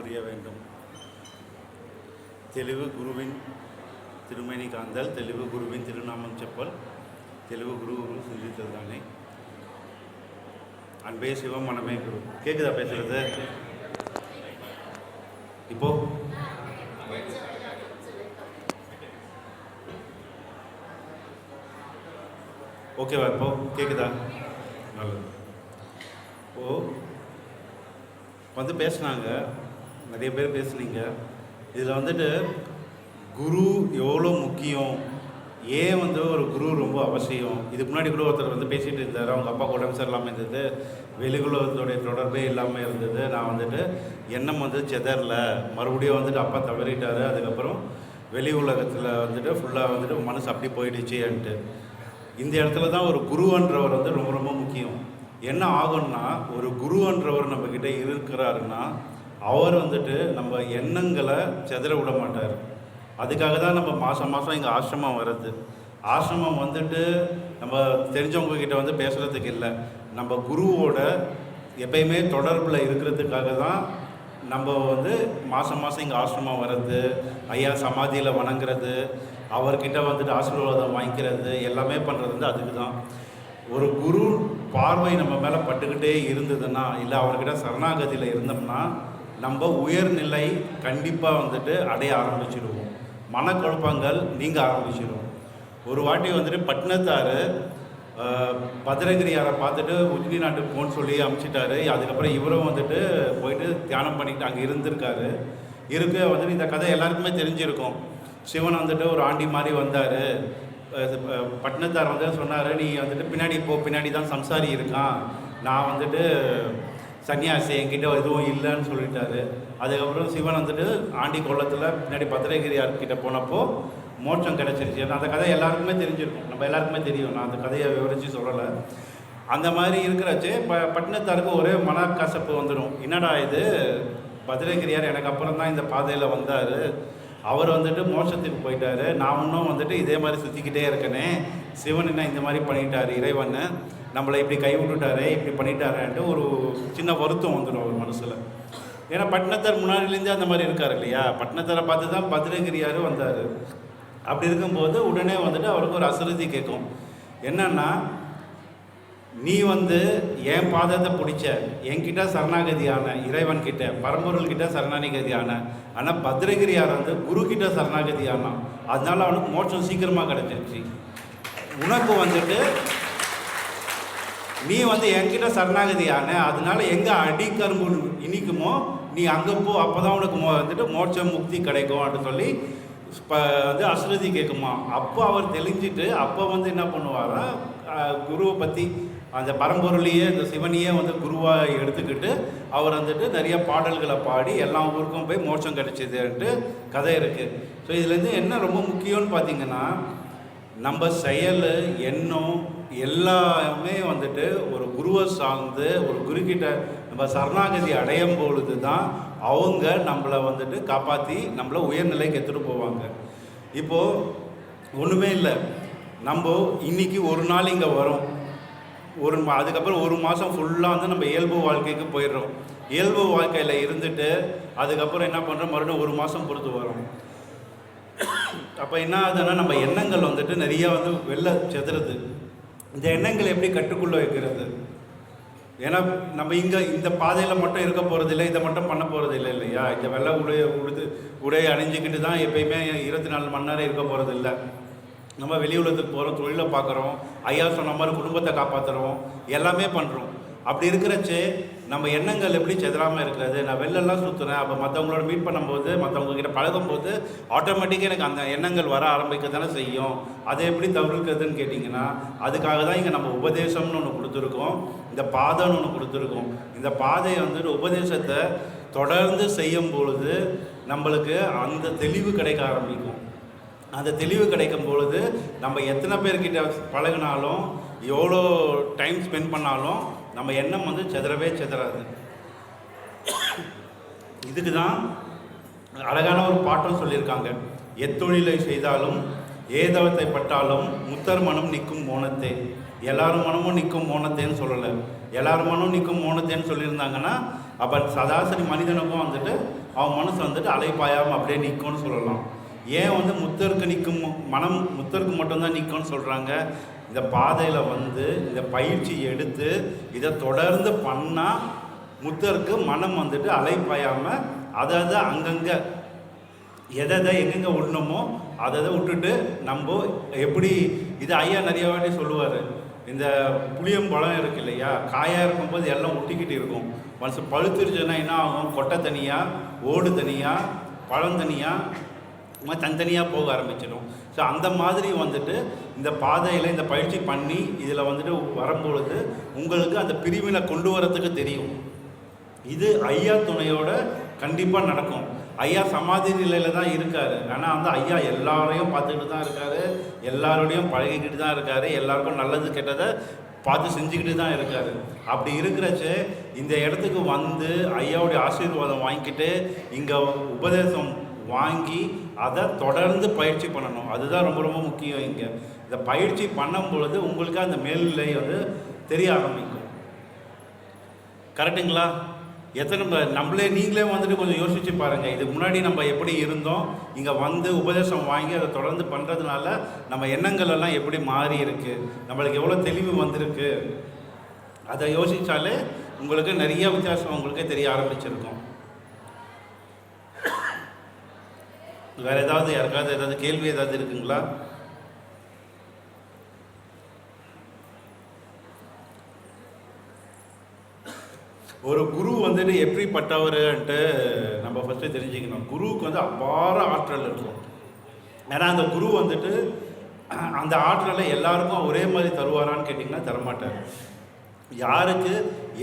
புரிய வேண்டும். தெளிவு குருவின் திருமணி காந்தல் தெளிவு குருவின் திருநாமம் செப்பல் தெளிவு குரு குரு சிந்தித்தது தானே. அன்பே சிவம் மனமே குரு. கேக்குதா பேசுறது? இப்போ? ஓகேவா இப்போ? கேட்குதா நல்லது. ஓ வந்து பேசினாங்க. நிறைய பேர் பேசுனீங்க. இதில் வந்துட்டு குரு எவ்வளோ முக்கியம்? ஏன் வந்து ஒரு குரு ரொம்ப அவசியம்? இதுக்கு முன்னாடி கூட ஒருத்தர் வந்து பேசிகிட்டு இருந்தார். அவங்க அப்பா உடம்பு சரியில்லாமல் இருந்தது. வெளிகுலகத்தோடைய தொடர்பே இல்லாமல் இருந்தது. நான் வந்துட்டு எண்ணம் வந்து செதறல. மறுபடியும் வந்துட்டு அப்பா தவறிட்டாரு. அதுக்கப்புறம் வெளி உலகத்தில் வந்துட்டு ஃபுல்லாக வந்துட்டு மனசு அப்படி போயிடுச்சேன்ட்டு இந்த இடத்துல தான் ஒரு குருன்றவர் வந்து ரொம்ப ரொம்ப முக்கியம். என்ன ஆகும்னா ஒரு குருன்றவர் நம்மக்கிட்ட இருக்கிறாருன்னா அவர் வந்துட்டு நம்ம எண்ணங்களை செதற விட மாட்டார். அதுக்காக தான் நம்ம மாதம் மாதம் இங்கே ஆசிரமம் வர்றது. ஆசிரமம் வந்துட்டு நம்ம தெரிஞ்சவங்க கிட்ட வந்து பேசுகிறதுக்கு இல்லை. நம்ம குருவோட எப்பயுமே தொடர்பில் இருக்கிறதுக்காக தான் நம்ம வந்து மாதம் மாதம் இங்கே ஆசிரமம் வர்றது ஐயா சமாதியில் வணங்குறது அவர்கிட்ட வந்துட்டு ஆசீர்வாதம் வாங்கிக்கிறது எல்லாமே பண்ணுறது வந்து அதுக்கு தான். ஒரு குரு பார்வை நம்ம மேலே பட்டுக்கிட்டே இருந்ததுன்னா இல்லை அவர்கிட்ட சரணாகதியில் இருந்தோம்னா நம்ம உயர்நிலை கண்டிப்பாக வந்துட்டு அடைய ஆரம்பிச்சிடுவோம் மனக்குழப்பங்கள் நீங்க ஆரம்பிச்சிடும் ஒரு வாட்டி வந்துட்டு பட்னத்தார் பத்ரகிரியாரை பார்த்துட்டு உஜ்னி நாட்டுக்கு போன்னு சொல்லி அமுச்சிட்டாரு. அதுக்கப்புறம் இவரும் வந்துட்டு போயிட்டு தியானம் பண்ணிட்டு அங்கே இருந்திருக்காரு. இருக்க வந்துட்டு இந்த கதை எல்லாருக்குமே தெரிஞ்சிருக்கும். சிவன் வந்துட்டு ஒரு ஆண்டி மாதிரி வந்தார். பட்னத்தார் வந்து சொன்னார் நீ வந்துட்டு பின்னாடி போ பின்னாடி தான் சம்சாரி இருக்கான். நான் வந்துட்டு சன்னியாசி என்கிட்ட எதுவும் இல்லைன்னு சொல்லிட்டாரு. அதுக்கப்புறம் சிவன் வந்துட்டு ஆண்டி கொள்ளத்தில் பின்னாடி பத்திரகிரியார் கிட்ட போனப்போ மோட்சம் கிடச்சிருச்சு. அந்த கதை எல்லாருக்குமே தெரிஞ்சிருக்கும். நம்ம எல்லாருக்குமே தெரியும். நான் அந்த கதையை விவரித்து சொல்லலை. அந்த மாதிரி இருக்கிறச்சு. ப பட்டினத்தாருக்கு ஒரே மனக்கசப்பு வந்துடும் என்னடா இது? பத்திரகிரியார் எனக்கு அப்புறம் தான் இந்த பாதையில் வந்தார். அவர் வந்துட்டு மோட்சத்துக்கு போயிட்டாரு. நான் இன்னும் வந்துட்டு இதே மாதிரி சுற்றிக்கிட்டே இருக்கனே. சிவன் என்ன இந்த மாதிரி பண்ணிட்டார் இறைவன் நம்மளை இப்படி கைவிட்டுட்டாரே இப்படி பண்ணிட்டாரேன்ட்டு ஒரு சின்ன வருத்தம் வந்துடும் அவர் மனசில். ஏன்னா பட்டினத்தார் முன்னாடிலேருந்தே அந்த மாதிரி இருக்கார் இல்லையா? பட்டினத்தாரை பார்த்து தான் பத்ரகிரியார் வந்தார். அப்படி இருக்கும்போது உடனே வந்துட்டு அவருக்கு ஒரு அசிருதி கேட்கும். என்னன்னா நீ வந்து என் பாதத்தை பிடிச்ச என்கிட்ட சரணாகதியான இறைவன் கிட்ட பரம்பொருள் கிட்ட சரணாகதியான ஆனால் பத்ரகிரியார் வந்து குரு கிட்ட சரணாகதியானான். அதனால அவனுக்கு மோட்சம் சீக்கிரமாக கிடச்சிருச்சு. உனக்கு வந்துட்டு நீ வந்து என்கிட்ட சரணாகதி சரணாகதியான அதனால எங்கே அடிக்கரும்பு இனிக்குமோ நீ அங்கே போ அப்போ தான் உனக்கு மோ வந்துட்டு மோட்சம் முக்தி கிடைக்கும் அப்படின்னு சொல்லி இப்போ வந்து அஸ்ருதி கேட்குமா அப்போ அவர் தெளிஞ்சிட்டு அப்போ வந்து என்ன பண்ணுவாரா குருவை பற்றி அந்த பரம்பொருளையே இந்த சிவனையே வந்து குருவாக எடுத்துக்கிட்டு அவர் வந்துட்டு நிறைய பாடல்களை பாடி எல்லா ஊருக்கும் போய் மோட்சம் கிடைச்சிதுன்ட்டு கதை இருக்குது ஸோ இதுலேருந்து என்ன ரொம்ப முக்கியம்னு பார்த்தீங்கன்னா நம்ம செயல் எண்ணம் எல்லாமே வந்துட்டு ஒரு குருவை சார்ந்து ஒரு குருக்கிட்ட நம்ம சரணாகதி அடையும் பொழுது தான் அவங்க நம்மளை வந்துட்டு காப்பாற்றி நம்மளை உயர்நிலைக்கு எடுத்துகிட்டு போவாங்க. இப்போது ஒன்றுமே இல்லை. நம்ம இன்றைக்கி ஒரு நாள் இங்கே வரோம். ஒரு மா அதுக்கப்புறம் ஒரு மாதம் ஃபுல்லாக வந்து நம்ம இயல்பு வாழ்க்கைக்கு போயிடுறோம். இயல்பு வாழ்க்கையில் இருந்துட்டு அதுக்கப்புறம் என்ன பண்ணுறோம் மறுபடியும் ஒரு மாதம் பொறுத்து வரோம். அப்போ என்ன ஆகுதுன்னா நம்ம எண்ணங்கள் வந்துட்டு நிறையா வந்து வெளில செதுறது. இந்த எண்ணங்கள் எப்படி கட்டுக்குள்ளே வைக்கிறது? ஏன்னா நம்ம இங்கே இந்த பாதையில் மட்டும் இருக்க போகிறது இல்லை இதை மட்டும் பண்ண போகிறது இல்லை இல்லையா? இந்த வெள்ளை உடைய உடுது உடை அணிஞ்சிக்கிட்டு தான் எப்பயுமே இருபத்தி நாலு மணி நேரம் இருக்க போகிறது இல்லை நம்ம வெளி உலகத்துக்கு போகிறோம் தொழிலை பார்க்குறோம் ஐயா சொன்ன மாதிரி குடும்பத்தை காப்பாற்றுறோம் எல்லாமே பண்ணுறோம் அப்படி இருக்கிறச்சே நம்ம எண்ணங்கள் எப்படி செதறாமல் இருக்கிறது? நான் வெளிலலாம் சுற்றுறேன் அப்போ மற்றவங்களோட மீட் பண்ணும்போது மற்றவங்க கிட்ட பழகும்போது ஆட்டோமேட்டிக்காக எனக்கு அந்த எண்ணங்கள் வர ஆரம்பிக்க தானே செய்யும். அதை எப்படி தவிர்க்கிறதுன்னு கேட்டிங்கன்னா அதுக்காக தான் இங்கே நம்ம உபதேசம்னு ஒன்று கொடுத்துருக்கோம். இந்த பாதைன்னு ஒன்று கொடுத்துருக்கோம். இந்த பாதையை வந்துட்டு உபதேசத்தை தொடர்ந்து செய்யும் பொழுது நம்மளுக்கு அந்த தெளிவு கிடைக்க ஆரம்பிக்கும். அந்த தெளிவு கிடைக்கும் பொழுது நம்ம எத்தனை பேர்கிட்ட பழகினாலும் எவ்வளோ டைம் ஸ்பெண்ட் பண்ணாலும் நம்ம எண்ணம் வந்து செதறவே செதறாது. இதுக்கு தான் அழகான ஒரு பாட்டம் சொல்லியிருக்காங்க. எத்தொழிலை செய்தாலும் ஏதவத்தை பட்டாலும் முத்தர் மனம் நிற்கும் மோனத்தே. எல்லாரும் மனமும் நிற்கும் மோனத்தேன்னு சொல்லலை. எல்லாரும் மனம் நிற்கும் மோனத்தேன்னு சொல்லியிருந்தாங்கன்னா அப்போ சதாசரி மனிதனுக்கும் வந்துட்டு அவன் மனசு வந்துட்டு அலைப்பாயாமல் அப்படியே நிற்கும்னு சொல்லலாம். ஏன் வந்து முத்தருக்கு நிற்கும் மனம் முத்தருக்கு மட்டும்தான் நிற்கும்னு சொல்கிறாங்க இந்த பாதையில் வந்து இந்த பயிற்சி எடுத்து இதை தொடர்ந்து பண்ணால் முத்தருக்கு மனம் வந்துட்டு அலைப்பாயாமல் அதை அதை அங்கங்கே எதை எதை எங்கெங்கே விடணுமோ அதை அதை விட்டுட்டு நம்ம எப்படி இது ஐயா நிறைய வாட்டி சொல்லுவார் இந்த புளியம்பழம் இருக்கு இல்லையா காயாக இருக்கும்போது எல்லாம் ஒட்டிக்கிட்டு இருக்கும். மனசு பழுத்துருச்சுன்னா என்ன ஆகும்? கொட்டை தனியாக ஓடு தனியாக பழம் தனியாக தனித்தனியாக போக ஆரம்பிச்சிடும் ஸோ அந்த மாதிரி வந்துட்டு இந்த பாதையில் இந்த பயிற்சி பண்ணி இதில் வந்துட்டு வரும்பொழுது உங்களுக்கு அந்த பிரிவினை கொண்டு வரத்துக்கு தெரியும். இது ஐயா துணையோட கண்டிப்பாக நடக்கும். ஐயா சமாதி நிலையில் தான் இருக்கார். ஆனால் வந்து ஐயா எல்லாரையும் பார்த்துக்கிட்டு தான் இருக்காரு. எல்லாரோடையும் பழகிக்கிட்டு தான் இருக்காரு. எல்லாருக்கும் நல்லது கெட்டதை பார்த்து செஞ்சுக்கிட்டு தான் இருக்காரு. அப்படி இருக்கிறச்ச இந்த இடத்துக்கு வந்து ஐயாவுடைய ஆசீர்வாதம் வாங்கிக்கிட்டு இங்கே உபதேசம் வாங்கி அதை தொடர்ந்து பயிற்சி பண்ணணும். அதுதான் ரொம்ப ரொம்ப முக்கியம் இங்கே. இந்த பயிற்சி பண்ணும் பொழுது உங்களுக்கு அந்த மேல்நிலை வந்து தெரிய ஆரம்பிக்கும். கரெக்டுங்களா எத்தனை நம்மளே நீங்களே வந்துட்டு கொஞ்சம் யோசிச்சு பாருங்க. இதுக்கு முன்னாடி நம்ம எப்படி இருந்தோம்? இங்கே வந்து உபதேசம் வாங்கி அதை தொடர்ந்து பண்ணுறதுனால நம்ம எண்ணங்கள் எல்லாம் எப்படி மாறி இருக்கு? நம்மளுக்கு எவ்வளோ தெளிவு வந்திருக்கு? அதை யோசித்தாலே உங்களுக்கு நிறைய வித்தியாசம் உங்களுக்கே தெரிய ஆரம்பிச்சிருக்கும். வேறு ஏதாவது யாருக்காவது ஏதாவது கேள்வி ஏதாவது இருக்குங்களா? ஒரு குரு வந்துட்டு எப்படிப்பட்டவருன்ட்டு நம்ம ஃபஸ்ட்டு தெரிஞ்சுக்கணும். குருவுக்கு வந்து அபார ஆற்றல் இருக்கும். ஏன்னா அந்த குரு வந்துட்டு அந்த ஆற்றலை எல்லாருக்கும் ஒரே மாதிரி தருவாரான்னு கேட்டிங்கன்னா தரமாட்டார். யாருக்கு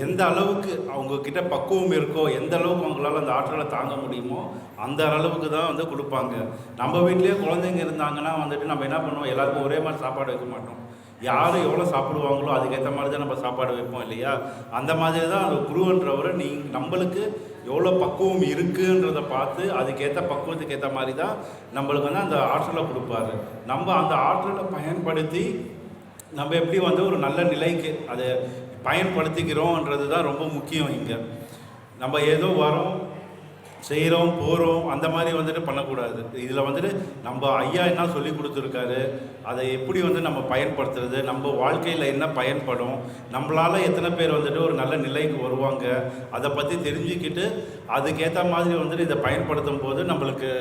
எந்த அளவுக்கு அவங்கக்கிட்ட பக்குவம் இருக்கோ எந்த அளவுக்கு அவங்களால அந்த ஆற்றலை தாங்க முடியுமோ அந்த அளவுக்கு தான் வந்து கொடுப்பாங்க. நம்ம வீட்லேயே குழந்தைங்க இருந்தாங்கன்னா வந்துட்டு நம்ம என்ன பண்ணுவோம்? எல்லாருக்கும் ஒரே மாதிரி சாப்பாடு வைக்க மாட்டோம். யார் எவ்வளோ சாப்பிடுவாங்களோ அதுக்கேற்ற மாதிரி தான் நம்ம சாப்பாடு வைப்போம் இல்லையா? அந்த மாதிரி தான் அந்த குருன்றவர் நீ நம்மளுக்கு எவ்வளோ பக்குவம் இருக்குன்றதை பார்த்து அதுக்கேற்ற பக்குவத்துக்கு ஏற்ற மாதிரி தான் நம்மளுக்கு வந்து அந்த ஆற்றலை கொடுப்பாரு. நம்ம அந்த ஆற்றலை பயன்படுத்தி நம்ம எப்படி வந்து ஒரு நல்ல நிலைக்கு அதை பயன்படுத்திக்கிறோன்றது தான் ரொம்ப முக்கியம் இங்கே. நம்ம ஏதோ வரோம் செய்கிறோம் போகிறோம் அந்த மாதிரி வந்துட்டு பண்ணக்கூடாது. இதில் வந்துட்டு நம்ம ஐயா என்ன சொல்லி கொடுத்துருக்காரு அதை எப்படி வந்து நம்ம பயன்படுத்துறது நம்ம வாழ்க்கையில் என்ன பயன்படும் நம்மளால் எத்தனை பேர் வந்துட்டு ஒரு நல்ல நிலைக்கு வருவாங்க அதை பற்றி தெரிஞ்சுக்கிட்டு அதுக்கேற்ற மாதிரி வந்துட்டு இதை பயன்படுத்தும் போது நம்மளுக்கு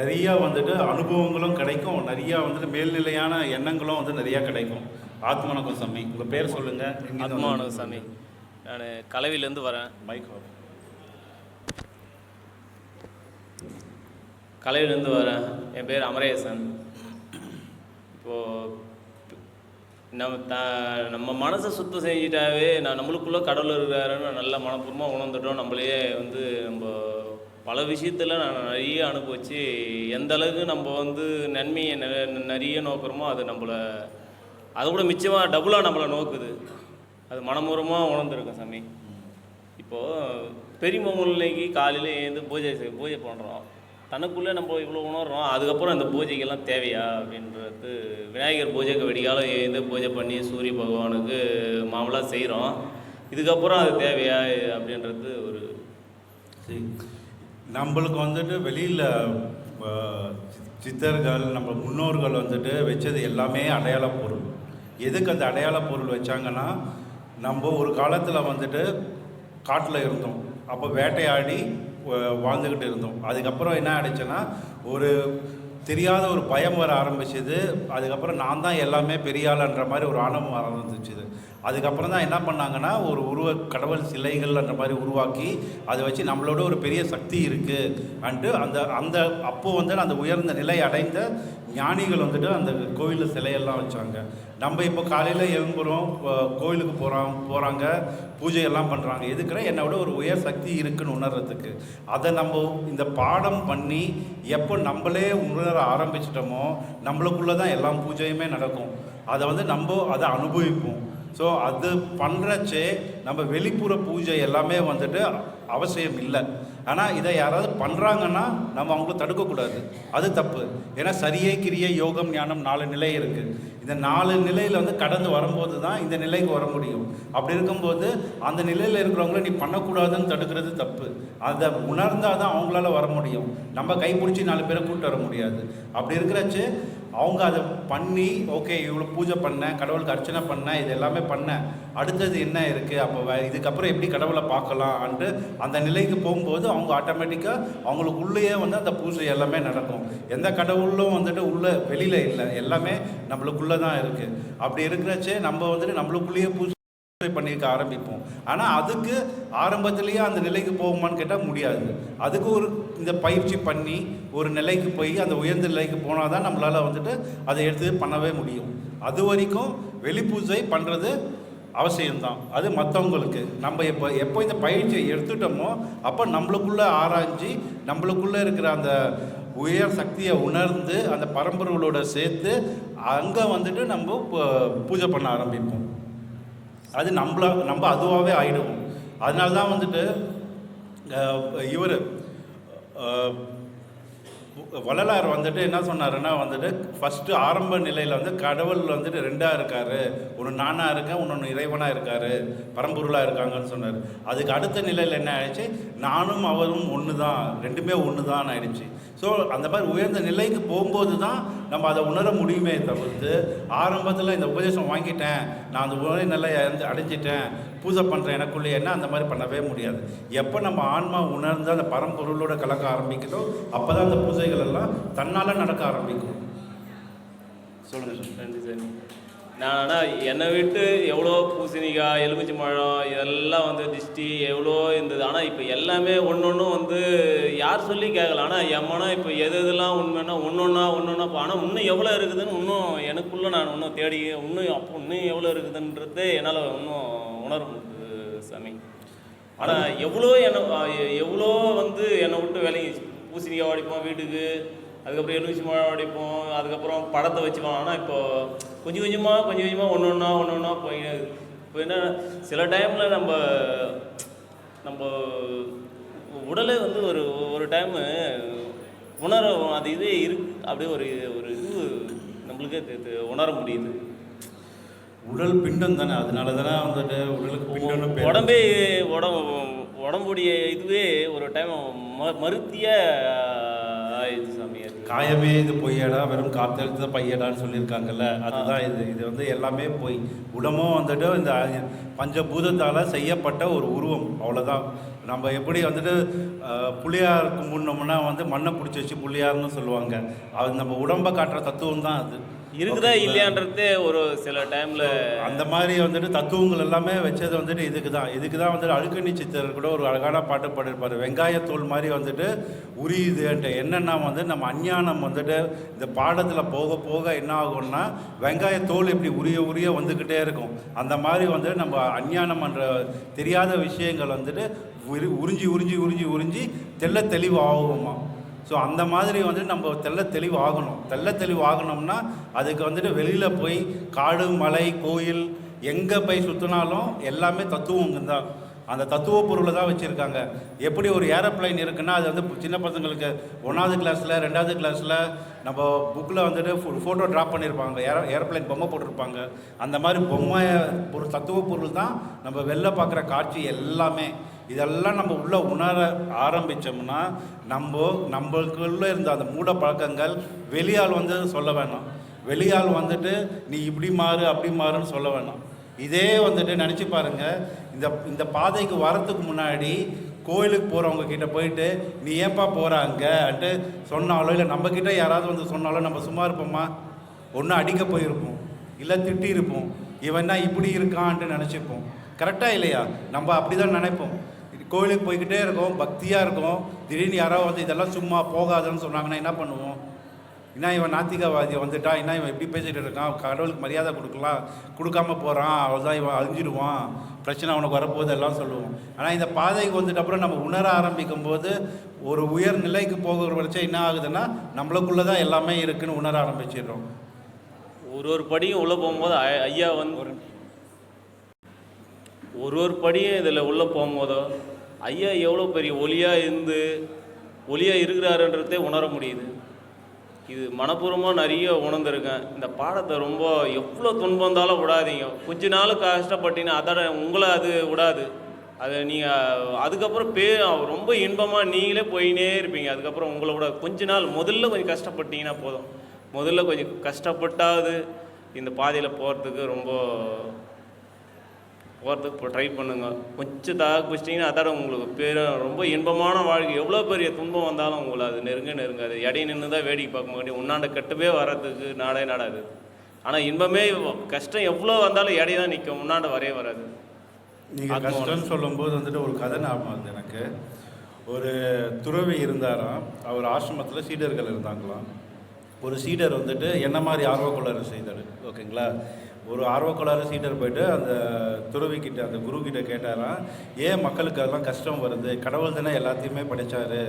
நிறையா வந்துட்டு அனுபவங்களும் கிடைக்கும் நிறையா வந்துட்டு மேல்நிலையான எண்ணங்களும் வந்து நிறையா கிடைக்கும். ஆத்மனக்கம் சாமி உங்கள் பேர் சொல்லுங்கள் ஆத்மானு சாமி நான் கலவிலேருந்து வரேன். மைக் கலவிலேருந்து வரேன். என் பேர் அமரேசன். இப்போது நம்ம த நம்ம மனசை சுத்தம் செஞ்சிட்டாவே நான் நம்மளுக்குள்ளே கடவுள் இருக்காருன்னு நல்லா மனப்பூர்வமாக உணர்ந்துட்டோம். நம்மளையே வந்து நம்ம பல விஷயத்தில் நான் நிறைய அனுபவிச்சு எந்த அளவுக்கு நம்ம வந்து நன்மையை நிறைய நோக்குறோமோ அது நம்மளை அதை கூட மிச்சமாக டபுளாக நம்மளை நோக்குது. அது மனமூரமாக உணர்ந்துருக்கும் சாமி. இப்போது பெரியமங்கலைக்கு காலையில் ஏந்து பூஜை செய் பூஜை பண்ணுறோம் தனக்குள்ளே நம்ம இவ்வளோ உணர்றோம். அதுக்கப்புறம் இந்த பூஜைக்கெல்லாம் தேவையா அப்படின்றது விநாயகர் பூஜைக்கு வெடிகாலம் எழுந்து பூஜை பண்ணி சூரிய பகவானுக்கு மாமலாக செய்கிறோம் இதுக்கப்புறம் அது தேவையா அப்படின்றது ஒரு நம்மளுக்கு வந்துட்டு வெளியில் சித்தர்கள் நம்ம முன்னோர்கள் வந்துட்டு வச்சது எல்லாமே அடையாள பொருள். எதுக்கு அந்த அடையாள பொருள் வச்சாங்கன்னா நம்ம ஒரு காலத்தில் வந்துட்டு காட்டில் இருந்தோம். அப்போ வேட்டையாடி வாழ்ந்துக்கிட்டு இருந்தோம். அதுக்கப்புறம் என்ன ஆயிடுச்சுன்னா ஒரு தெரியாத ஒரு பயம் வர ஆரம்பிச்சது. அதுக்கப்புறம் நான் தான் எல்லாமே பெரிய ஆளுன்ற மாதிரி ஒரு ஆணவம் ஆரம்பிச்சிது. அதுக்கப்புறம் தான் என்ன பண்ணாங்கன்னா ஒரு உருவ கடவுள் சிலைகள் அந்த மாதிரி உருவாக்கி அதை வச்சு நம்மளோட ஒரு பெரிய சக்தி இருக்குது அன்ட்டு அந்த அந்த அப்போ வந்து அந்த உயர்ந்த நிலை அடைந்த ஞானிகள் வந்துட்டு அந்த கோவிலில் சிலையெல்லாம் வச்சாங்க. நம்ம இப்போ காலையில் எழும்புகிறோம் கோயிலுக்கு போகிறோம் போகிறாங்க பூஜையெல்லாம் பண்ணுறாங்க எதுக்குன்னா என்னை விட ஒரு உயர் சக்தி இருக்குன்னு உணர்றதுக்கு. அதை நம்ம இந்த பாடம் பண்ணி எப்போ நம்மளே உணர ஆரம்பிச்சிட்டோமோ நம்மளுக்குள்ளே தான் எல்லா பூஜையுமே நடக்கும். அதை வந்து நம்ம அதை அனுபவிப்போம். ஸோ அது பண்ணுறச்சே நம்ம வெளிப்புற பூஜை எல்லாமே வந்துட்டு அவசியம் இல்லை. ஆனால் இதை யாராவது பண்ணுறாங்கன்னா நம்ம அவங்கள தடுக்கக்கூடாது. அது தப்பு. ஏன்னா சரியை கிரியை யோகம் ஞானம் நாலு நிலை இருக்குது இந்த நாலு நிலையில் வந்து கடந்து வரும்போது தான் இந்த நிலைக்கு வர முடியும். அப்படி இருக்கும்போது அந்த நிலையில் இருக்கிறவங்கள நீ பண்ணக்கூடாதுன்னு தடுக்கிறது தப்பு. அதை உணர்ந்தால் தான் அவங்களால வர முடியும். நம்ம கைப்பிடிச்சி நாலு பேரை கூப்பிட்டு வர முடியாது. அப்படி இருக்கிறச்சு அவங்க அதை பண்ணி ஓகே இவ்வளோ பூஜை பண்ணேன் கடவுளுக்கு அர்ச்சனை பண்ணேன் இது எல்லாமே பண்ணேன் அடுத்தது என்ன இருக்குது அப்போ இதுக்கப்புறம் எப்படி கடவுளை பார்க்கலாம்ன்ட்டு அந்த நிலைக்கு போகும்போது அவங்க ஆட்டோமேட்டிக்காக அவங்களுக்கு உள்ளேயே வந்து அந்த பூஜை எல்லாமே நடக்கும். எந்த கடவுளும் வந்துட்டு உள்ளே வெளியில் இல்லை. எல்லாமே நம்மளுக்குள்ளே தான் இருக்குது அப்படி இருக்கிறச்சே நம்ம வந்துட்டு நம்மளுக்குள்ளேயே பூஜை பண்ணியிருக்க ஆரம்பிப்போம். ஆனால் அதுக்கு ஆரம்பத்திலேயே அந்த நிலைக்கு போகுமான்னு கேட்டால் முடியாது. அதுக்கு ஒரு இந்த பயிற்சி பண்ணி ஒரு நிலைக்கு போய் அந்த உயர்ந்த நிலைக்கு போனால் தான் நம்மளால் வந்துட்டு அதை எடுத்து பண்ணவே முடியும். அது வரைக்கும் வெளிப்பூஜை பண்ணுறது அவசியம்தான். அது மற்றவங்களுக்கு நம்ம எப்போ எப்போ இந்த பயிற்சியை எடுத்துட்டோமோ அப்போ நம்மளுக்குள்ளே ஆராய்ஞ்சு நம்மளுக்குள்ளே இருக்கிற அந்த உயர் சக்தியை உணர்ந்து அந்த பரம்பரைகளோட சேர்த்து அங்கே வந்துட்டு நம்ம பூஜை பண்ண ஆரம்பிப்போம். அது நம்மளா நம்ம அதுவாகவே ஆகிடுவோம் அதனால தான் வந்துட்டு இவர் வள்ளலார் வந்துட்டு என்ன சொன்னாருன்னா வந்துட்டு ஃபஸ்ட்டு ஆரம்ப நிலையில் வந்து கடவுள் வந்துட்டு ரெண்டாக இருக்கார். ஒன்று நானாக இருக்கேன் ஒன்று இறைவனாக இருக்கார். பரம்பொருளாக இருக்காங்கன்னு சொன்னார். அதுக்கு அடுத்த நிலையில் என்ன ஆயிடுச்சு? நானும் அவரும் ஒன்று தான் ரெண்டுமே ஒன்று தான் ஆயிடுச்சு. ஸோ அந்த மாதிரி உயர்ந்த நிலைக்கு போகும்போது தான் நம்ம அதை உணர முடியுமே தவிர்த்து ஆரம்பத்தில் இந்த உபதேசம் வாங்கிட்டேன் நான் அந்த உணர்வு நிலையை அடைஞ்சு- அடைஞ்சிட்டேன் பூஜை பண்ணுறேன் எனக்குள்ளே என்ன அந்த மாதிரி பண்ணவே முடியாது. எப்போ நம்ம ஆன்மா உணர்ந்து அந்த பரம்பொருளோட கலக்க ஆரம்பிக்குதோ அப்போ தான் அந்த பூஜைகள் எல்லாம் தன்னால் நடக்க ஆரம்பிக்கும். சொல்லுங்கள் சார் நன்றி சார் நான் ஆனால் என்னை விட்டு எவ்வளோ பூசணிக்காய் எலுமிச்சை பழம் இதெல்லாம் வந்து திஷ்டி எவ்வளோ இருந்தது. ஆனால் இப்போ எல்லாமே ஒன்று ஒன்றும் வந்து யார் சொல்லி கேட்கல. ஆனால் என் மனம் இப்போ எது எதுலாம் உண்மைன்னா ஒன்று ஒன்றா ஒன்று ஒன்றா ஆனால் இன்னும் எவ்வளோ இருக்குதுன்னு இன்னும் எனக்குள்ளே நான் இன்னும் தேடி இன்னும் அப்போ இன்னும் எவ்வளோ இருக்குதுன்றது என்னால் இன்னும் உணர முடியுது சாமி. ஆனால் எவ்வளோ என்னை எவ்வளோ வந்து என்னை விட்டு வேலைக்கு பூசணிக்காய் உடைப்போம் வீட்டுக்கு அதுக்கப்புறம் எலுமிச்சி மழை உடைப்போம் அதுக்கப்புறம் படத்தை வச்சுப்போம் ஆனால் இப்போ கொஞ்சம் கொஞ்சமாக கொஞ்சம் கொஞ்சமாக ஒன்று ஒன்றா ஒன்று ஒன்றா போய் இப்போ என்ன சில டைமில் நம்ம நம்ம உடலே வந்து ஒரு ஒரு டைமு உணர அது இதே இருக்கு. அப்படியே ஒரு ஒரு இது நம்மளுக்கே உணர முடியுது. உடல் பிண்டம் தானே? அதனால தானே வந்துட்டு உடலுக்கு பிண்டம்னு பேர். உடம்பே உடம்பு உடம்புடைய இதுவே ஒரு டைம் ம மருத்திய காயமே இது பொய்யடா வெறும் காத்தெழுத்த பையடான்னு சொல்லியிருக்காங்கல்ல அதுதான் இது. இது வந்து எல்லாமே பொய். உடமும் வந்துட்டு இந்த பஞ்சபூதத்தால் செய்யப்பட்ட ஒரு உருவம் அவ்வளோதான் நம்ம எப்படி வந்துட்டு புளியாருக்கு முன்னோம்னா வந்து மண்ணை பிடிச்சி வச்சு புள்ளியார்னு சொல்லுவாங்க. அது நம்ம உடம்பை காட்டுற தத்துவம் தான் அது. இருக்குதா இல்லையான்றதே ஒரு சில டைம்ல அந்த மாதிரி வந்துட்டு தத்துவங்கள் எல்லாமே வச்சது வந்துட்டு இதுக்கு தான். இதுக்கு தான் வந்துட்டு அழுக்கணி சித்தர் கூட ஒரு அழகான பாட்டு பாடிருப்பார் வெங்காயத்தோல் மாதிரி வந்துட்டு உரியுதுன்ட்டு என்னென்னா வந்து நம்ம அஞ்ஞானம் வந்துட்டு இந்த பாடத்தில் போக போக என்ன ஆகும்னா வெங்காயத்தோல் இப்படி உரிய உரிய வந்துக்கிட்டே இருக்கும். அந்த மாதிரி வந்து நம்ம அஞ்ஞானம் என்ற தெரியாத விஷயங்கள் வந்துட்டு உரி- உறிஞ்சி உறிஞ்சி உறிஞ்சி உறிஞ்சி தெள்ள தெளிவு ஆகுமா ஸோ அந்த மாதிரி வந்து நம்ம தெள்ள தெளிவு ஆகணும் தெல்ல தெளிவு ஆகணும்னா அதுக்கு வந்துட்டு வெளியில் போய் காடு மலை கோயில் எங்கே போய் சுற்றினாலும் எல்லாமே தத்துவம் தான். அந்த தத்துவ பொருளை தான் வச்சுருக்காங்க. எப்படி ஒரு ஏரோப்ளைன் இருக்குன்னா அது வந்து சின்ன பசங்களுக்கு ஒன்றாவது கிளாஸில் ரெண்டாவது கிளாஸில் நம்ம புக்கில் வந்துட்டு ஃபோட்டோ ட்ராப் பண்ணியிருப்பாங்க ஏரோ ஏரோப்ளைன் பொம்மை போட்டிருப்பாங்க. அந்த மாதிரி பொம்மை ஒரு தத்துவ பொருள் தான் நம்ம வெளில பார்க்குற காட்சி எல்லாமே. இதெல்லாம் நம்ம உள்ளே உணர ஆரம்பித்தோம்னா நம்ம நம்மளுக்குள்ள இருந்த அந்த மூட பழக்கங்கள் வெளியால் வந்து சொல்ல வேணாம். வெளியால் வந்துட்டு நீ இப்படி மாறு அப்படி மாறுன்னு சொல்ல வேணாம். இதே வந்துட்டு நினச்சி பாருங்க இந்த இந்த பாதைக்கு வரத்துக்கு முன்னாடி கோயிலுக்கு போகிறவங்க கிட்ட போயிட்டு நீ ஏன்பா போகிறாங்கன்ட்டு சொன்னாலோ இல்லை நம்ம யாராவது வந்து சொன்னாலோ நம்ம சும்மா இருப்போம்மா ஒன்று அடிக்க போயிருப்போம். இல்லை திட்டியிருப்போம். இவன்னா இவன் இப்படி இருக்கான்ட்டு நினச்சிப்போம். கரெக்டாக இல்லையா? நம்ம அப்படி தான் நினைப்போம். கோயிலுக்கு போய்கிட்டே இருக்கோம் பக்தியாக இருக்கோம். திடீர்னு யாராவது வந்து இதெல்லாம் சும்மா போகாதுன்னு சொன்னாங்கன்னா என்ன பண்ணுவோம்? என்ன இவன் நாத்திகவாதி வந்துட்டா என்ன இவன் எப்படி பேசிகிட்டு இருக்கான்? கடவுளுக்கு மரியாதை கொடுக்கலாம் கொடுக்காம போகிறான் அவ்வளோதான் இவன் அழிஞ்சிடுவான். பிரச்சனை அவனுக்கு வரப்போகுது எல்லாம் சொல்லுவோம். ஆனால் இந்த பாதைக்கு வந்துட்ட அப்புறம் நம்ம உணர ஆரம்பிக்கும் போது ஒரு உயர் நிலைக்கு போகிற வரைக்கும் என்ன ஆகுதுன்னா நம்மளுக்குள்ளே தான் எல்லாமே இருக்குன்னு உணர ஆரம்பிச்சிடுறோம். ஒரு ஒரு படியும் உள்ளே போகும்போது ஐயா வந்து ஒரு ஒரு படியும் இதில் உள்ளே போகும்போதோ ஐயா எவ்வளோ பெரிய ஒளியாக இருந்து ஒளியாக இருக்கிறாருன்றதே உணர முடியுது. இது மனப்பூர்வமாக நிறைய உணர்ந்திருக்கேன். இந்த பாடத்தை ரொம்ப எவ்வளோ துன்பம் இருந்தாலும் விடாதீங்க. கொஞ்ச நாள் கஷ்டப்பட்டீங்கன்னா அதோட உங்களை அது விடாது. அது நீங்கள் அதுக்கப்புறம் பே ரொம்ப இன்பமாக நீங்களே போயினே இருப்பீங்க. அதுக்கப்புறம் உங்களை விட கொஞ்ச நாள் முதல்ல கொஞ்சம் கஷ்டப்பட்டீங்கன்னா போதும். முதல்ல கொஞ்சம் கஷ்டப்பட்டாவது இந்த பாதையில் போகிறதுக்கு ரொம்ப போகிறதுக்கு இப்போ ட்ரை பண்ணுங்க. கொஞ்சம் தாக பிடிச்சிட்டிங்கன்னா அதோட உங்களுக்கு பேர். ரொம்ப இன்பமான வாழ்க்கை. எவ்வளோ பெரிய துன்பம் வந்தாலும் உங்களை அது நெருங்க நெருங்காது. இடையே நின்று தான் வேடிக்கை பார்க்க முடியும். உன்னாண்ட கெட்டவே வர்றதுக்கு நாடே நாடாது ஆனால் இன்பமே கஷ்டம் எவ்வளோ வந்தாலும் இடையே தான் நிற்கும். உன்னாண்ட வரவே வராது. நீங்கள் கஷ்டம்னு சொல்லும்போது வந்துட்டு ஒரு கதை ஞாபகம் வருது எனக்கு. ஒரு துறவி இருந்தாராம். அவர் ஆசிரமத்தில் சீடர்கள் இருந்தாங்களாம். ஒரு சீடர் வந்துட்டு என்ன மாதிரி ஆர்வக்கோளாறு செய்தார்? ஓகேங்களா? ஒரு ஆர்வக்கோளாறு சீடர் போயிட்டு அந்த துறவிக்கிட்ட அந்த குரு கிட்ட கேட்டாராம் ஏன் மக்களுக்கு அதெல்லாம் கஷ்டம் வருது? கடவுள் தானே எல்லாத்தையுமே படைச்சாரு.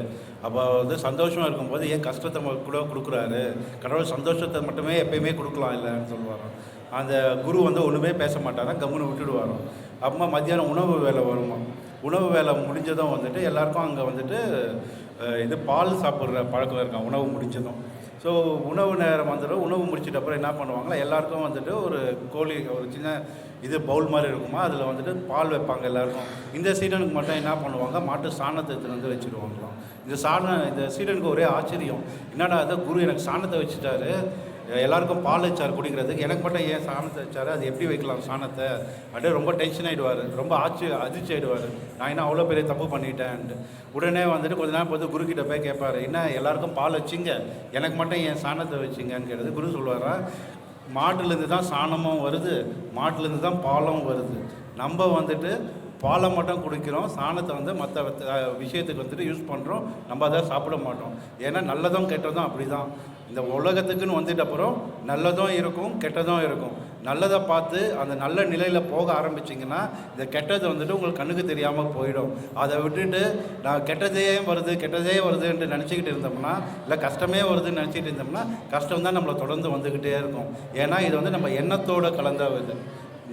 அப்போ வந்து சந்தோஷமாக இருக்கும்போது ஏன் கஷ்டத்தை கூட கொடுக்குறாரு? கடவுள் சந்தோஷத்தை மட்டுமே எப்பயுமே கொடுக்கலாம் இல்லைன்னு சொல்லுவாராம். அந்த குரு வந்து ஒன்றுமே பேச மாட்டாராம் கம்முன்னு விட்டுடுவாராம். அப்போ மத்தியானம் உணவு வேலை வருமா? உணவு வேலை முடிஞ்சதும் வந்துட்டு எல்லாருக்கும் அங்கே வந்துட்டு இது பால் சாப்பிட்ற பழக்கம் இருக்கான் உணவு முடிஞ்சதும். ஸோ உணவு நேரம் வந்துடும் உணவு முடிச்சிட்ட அப்புறம் என்ன பண்ணுவாங்களா எல்லாருக்கும் வந்துட்டு ஒரு கோழி ஒரு சின்ன இது பவுல் மாதிரி இருக்குமா? அதில் வந்துட்டு பால் வைப்பாங்க எல்லாருக்கும். இந்த சீடனுக்கு மட்டும் என்ன பண்ணுவாங்க? மாட்டு சாணத்தை வந்து வச்சுருவாங்களாம். இந்த சாணம் இந்த சீடனுக்கு ஒரே ஆச்சரியம். என்னடா அதை குரு எனக்கு சாணத்தை வச்சுட்டாரு. எல்லாருக்கும் பால் வச்சார் குடிக்கிறதுக்கு எனக்கு மட்டும் ஏன் சாணத்தை வச்சாரு அது எப்படி வைக்கலாம் சாணத்தை? அப்படியே ரொம்ப டென்ஷன் ஆகிடுவார் ரொம்ப ஆச்சு அதிர்ச்சி ஆகிடுவார் நான் என்ன அவ்வளோ பெரிய தப்பு பண்ணிட்டேன்ட்டு உடனே வந்துட்டு கொஞ்ச நேரம் போது குருக்கிட்ட போய் கேட்பார் என்ன எல்லாருக்கும் பால் வச்சிங்க எனக்கு மட்டும் ஏன் சாணத்தை வச்சிங்கன்னு கேட்டது குரு சொல்லுவாரா மாட்டுலேருந்து தான் சாணமும் வருது மாட்டுலேருந்து தான் பாலும் வருது. நம்ம வந்துட்டு பாலை மட்டும் குடிக்கிறோம் சாணத்தை வந்து மற்ற விஷயத்துக்கு வந்துட்டு யூஸ் பண்ணுறோம் நம்ம அதை சாப்பிட மாட்டோம். ஏன்னா நல்லதும் கெட்டதும் அப்படி தான் இந்த உலகத்துக்குன்னு வந்துட்ட அப்புறம் நல்லதும் இருக்கும் கெட்டதும் இருக்கும். நல்லதை பார்த்து அந்த நல்ல நிலையில் போக ஆரம்பிச்சிங்கன்னா இந்த கெட்டது வந்துட்டு உங்களுக்கு கண்ணுக்கு தெரியாமல் போயிடும். அதை விட்டுட்டு நான் கெட்டதே வருது கெட்டதே வருதுன்ட்டு நினச்சிக்கிட்டு இருந்தோம்னா இல்லை கஷ்டமே வருதுன்னு நினச்சிக்கிட்டு இருந்தோம்னா கஷ்டம் தான் நம்மளை தொடர்ந்து வந்துக்கிட்டே இருக்கும். ஏன்னா இது வந்து நம்ம எண்ணத்தோடு கலந்த இது.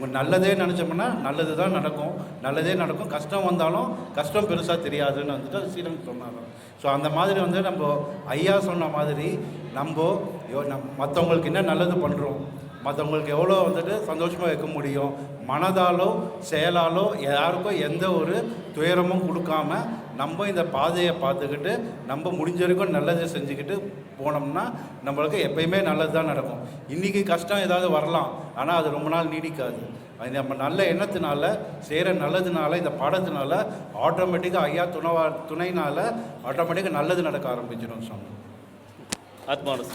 உங்கள் நல்லதே நினச்சோம்னா நல்லது தான் நடக்கும். நல்லதே நடக்கும். கஷ்டம் வந்தாலும் கஷ்டம் பெருசாக தெரியாதுன்னு வந்துட்டு சீரன் சொன்னாங்க. ஸோ அந்த மாதிரி வந்து நம்ம ஐயா சொன்ன மாதிரி நம்ம யோ- நம் மற்றவங்களுக்கு என்ன நல்லது பண்ணுறோம் மற்றவங்களுக்கு எவ்வளோ வந்துட்டு சந்தோஷமாக வைக்க முடியும்? மனதாலோ செயலாலோ யாருக்கும் எந்த ஒரு துயரமும் கொடுக்காம நம்ம இந்த பாதையை பார்த்துக்கிட்டு நம்ம முடிஞ்ச வரைக்கும் நல்லதை செஞ்சுக்கிட்டு போனோம்னா நம்மளுக்கு எப்பயுமே நல்லது தான் நடக்கும். இன்றைக்கி கஷ்டம் ஏதாவது வரலாம் ஆனால் அது ரொம்ப நாள் நீடிக்காது. அது நம்ம நல்ல எண்ணத்தினால செய்கிற நல்லதுனால இந்த பாடத்தினால ஆட்டோமேட்டிக்காக ஐயா துணவா துணைனால ஆட்டோமேட்டிக்காக நல்லது நடக்க ஆரம்பிச்சிடும் சொன்னோம் ஆத்மான